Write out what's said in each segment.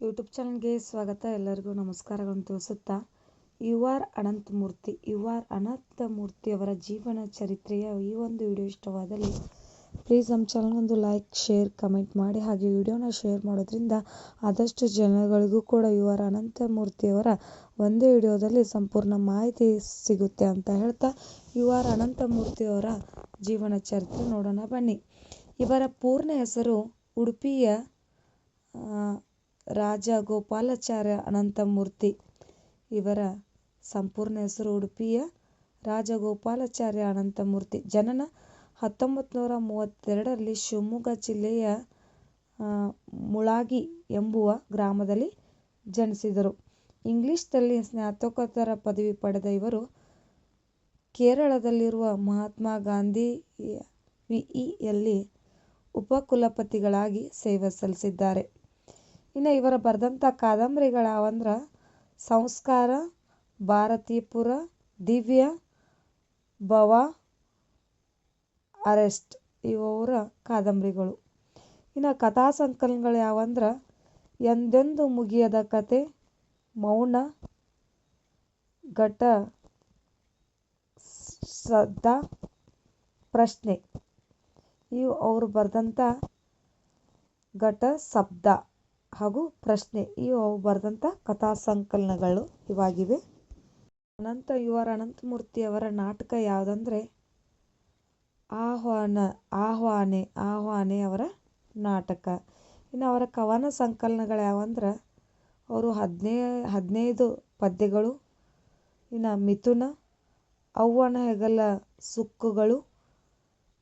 YouTube ಚಾನಲ್ಗೆ ಸ್ವಾಗತ. ಎಲ್ಲರಿಗೂ ನಮಸ್ಕಾರಗಳನ್ನು ತಿಳಿಸುತ್ತಾ U R Ananthamurthy U R ಅನಂತಮೂರ್ತಿಯವರ ಜೀವನ ಚರಿತ್ರೆಯ ಈ ಒಂದು ವಿಡಿಯೋ ಇಷ್ಟವಾದಲ್ಲಿ ಪ್ಲೀಸ್ ನಮ್ಮ ಚಾನಲ್ಗೊಂದು ಲೈಕ್ ಶೇರ್ ಕಮೆಂಟ್ ಮಾಡಿ. ಹಾಗೆ ವಿಡಿಯೋನ ಶೇರ್ ಮಾಡೋದ್ರಿಂದ ಆದಷ್ಟು ಜನಗಳಿಗೂ ಕೂಡ ಯು ಆರ್ ಅನಂತಮೂರ್ತಿಯವರ ಒಂದೇ ವಿಡಿಯೋದಲ್ಲಿ ಸಂಪೂರ್ಣ ಮಾಹಿತಿ ಸಿಗುತ್ತೆ ಅಂತ ಹೇಳ್ತಾ ಯು ಆರ್ ಅನಂತಮೂರ್ತಿಯವರ ಜೀವನ ಚರಿತ್ರೆ ನೋಡೋಣ ಬನ್ನಿ. ಇವರ ಪೂರ್ಣ ಹೆಸರು ಉಡುಪಿಯ ರಾಜಗೋಪಾಲಾಚಾರ್ಯ ಅನಂತಮೂರ್ತಿ. ಇವರ ಸಂಪೂರ್ಣ ಹೆಸರು ಉಡುಪಿಯ ರಾಜಗೋಪಾಲಾಚಾರ್ಯ ಅನಂತಮೂರ್ತಿ. ಜನನ ಹತ್ತೊಂಬತ್ತು ನೂರ ಮೂವತ್ತೆರಡರಲ್ಲಿ ಶಿವಮೊಗ್ಗ ಜಿಲ್ಲೆಯ ಮುಳಾಗಿ ಎಂಬುವ ಗ್ರಾಮದಲ್ಲಿ ಜನಿಸಿದರು. ಇಂಗ್ಲಿಷ್ನಲ್ಲಿ ಸ್ನಾತಕೋತ್ತರ ಪದವಿ ಪಡೆದ ಇವರು ಕೇರಳದಲ್ಲಿರುವ ಮಹಾತ್ಮ ಗಾಂಧಿ ವಿಇಯಲ್ಲಿ ಉಪಕುಲಪತಿಗಳಾಗಿ ಸೇವೆ ಸಲ್ಲಿಸಿದ್ದಾರೆ. ಇನ್ನು ಇವರ ಬರೆದಂಥ ಕಾದಂಬರಿಗಳಾವಂದ್ರೆ ಸಂಸ್ಕಾರ, ಭಾರತೀಪುರ, ದಿವ್ಯ, ಭವ, ಅರೆಸ್ಟ್ ಇವರ ಕಾದಂಬರಿಗಳು. ಇನ್ನು ಕಥಾ ಸಂಕಲನಗಳು ಯಾವಂದ್ರೆ ಎಂದೆಂದು ಮುಗಿಯದ ಕತೆ, ಮೌನ, ಘಟ ಸದ್ದ ಪ್ರಶ್ನೆ. ಇವು ಅವರು ಬರೆದಂಥ ಘಟ, ಶಬ್ದ. ಹಾಗೂ ಪ್ರಶ್ನೆ ಇವು ಬರೆದಂಥ ಕಥಾ ಸಂಕಲನಗಳು ಇವಾಗಿವೆ. ಅನಂತ ಯು ಆರ್ ಅನಂತಮೂರ್ತಿಯವರ ನಾಟಕ ಯಾವುದಂದರೆ ಆಹ್ವಾನ, ಆಹ್ವಾನೆ ಆಹ್ವಾನೆ ಅವರ ನಾಟಕ. ಇನ್ನು ಅವರ ಕವನ ಸಂಕಲನಗಳು ಯಾವಂದ್ರೆ ಅವರು ಹದಿನೈ, ಹದಿನೈದು ಪದ್ಯಗಳು, ಇನ್ನು ಮಿಥುನ ಅವ್ವನ ಹೆಗಲ ಸುಕ್ಕುಗಳು,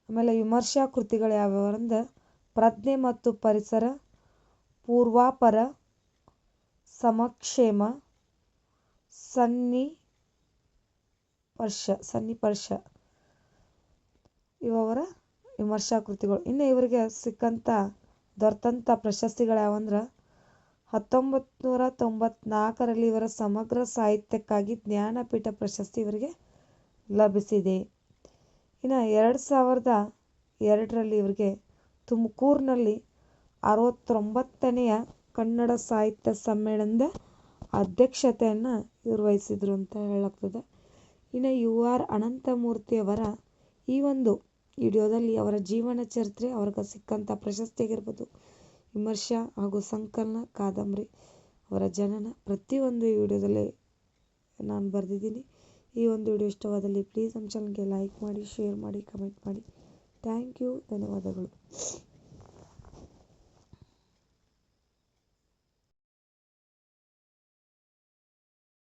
ಆಮೇಲೆ ವಿಮರ್ಶಾ ಕೃತಿಗಳು ಯಾವ್ಯಾವ ಅಂದ್ರೆ ಪ್ರಜ್ಞೆ ಮತ್ತು ಪರಿಸರ ಪೂರ್ವಾಪರ ಸಮಕ್ಷೇಮ ಸನ್ನಿಪರ್ಶ ಸನ್ನಿಪರ್ಶ ಇವರ ವಿಮರ್ಶಾ ಕೃತಿಗಳು ಇನ್ನು ಇವರಿಗೆ ಸಿಕ್ಕಂಥ ದೊರೆತಂಥ ಪ್ರಶಸ್ತಿಗಳು ಯಾವಂದ್ರೆ ಹತ್ತೊಂಬತ್ತು ನೂರ ತೊಂಬತ್ನಾಲ್ಕರಲ್ಲಿ ಇವರ ಸಮಗ್ರ ಸಾಹಿತ್ಯಕ್ಕಾಗಿ ಜ್ಞಾನಪೀಠ ಪ್ರಶಸ್ತಿ ಇವರಿಗೆ ಲಭಿಸಿದೆ. ಇನ್ನು ಎರಡು ಸಾವಿರದ ಎರಡರಲ್ಲಿ ಇವರಿಗೆ ತುಮಕೂರಿನಲ್ಲಿ ಅರವತ್ತೊಂಬತ್ತನೆಯ ಕನ್ನಡ ಸಾಹಿತ್ಯ ಸಮ್ಮೇಳನದ ಅಧ್ಯಕ್ಷತೆಯನ್ನು ಇವರು ವಹಿಸಿದ್ರು ಅಂತ ಹೇಳಲಾಗ್ತದೆ. ಇನ್ನು ಯು ಆರ್ ಅನಂತಮೂರ್ತಿಯವರ ಈ ಒಂದು ವಿಡಿಯೋದಲ್ಲಿ ಅವರ ಜೀವನ ಚರಿತ್ರೆ ಅವ್ರಿಗೆ ಸಿಕ್ಕಂಥ ಪ್ರಶಸ್ತಿಯಾಗಿರ್ಬೋದು. ವಿಮರ್ಶಾ ಹಾಗೂ ಸಂಕಲನ ಕಾದಂಬರಿ ಅವರ ಜನನ ಪ್ರತಿಯೊಂದು ಈ ವಿಡಿಯೋದಲ್ಲಿ ನಾನು ಬರೆದಿದ್ದೀನಿ. ಈ ಒಂದು ವಿಡಿಯೋ ಇಷ್ಟವಾದಲ್ಲಿ ಪ್ಲೀಸ್ ನಮ್ಮ ಚಾನಲ್ಗೆ ಲೈಕ್ ಮಾಡಿ, ಶೇರ್ ಮಾಡಿ, ಕಮೆಂಟ್ ಮಾಡಿ. ಥ್ಯಾಂಕ್ ಯು, ಧನ್ಯವಾದಗಳು.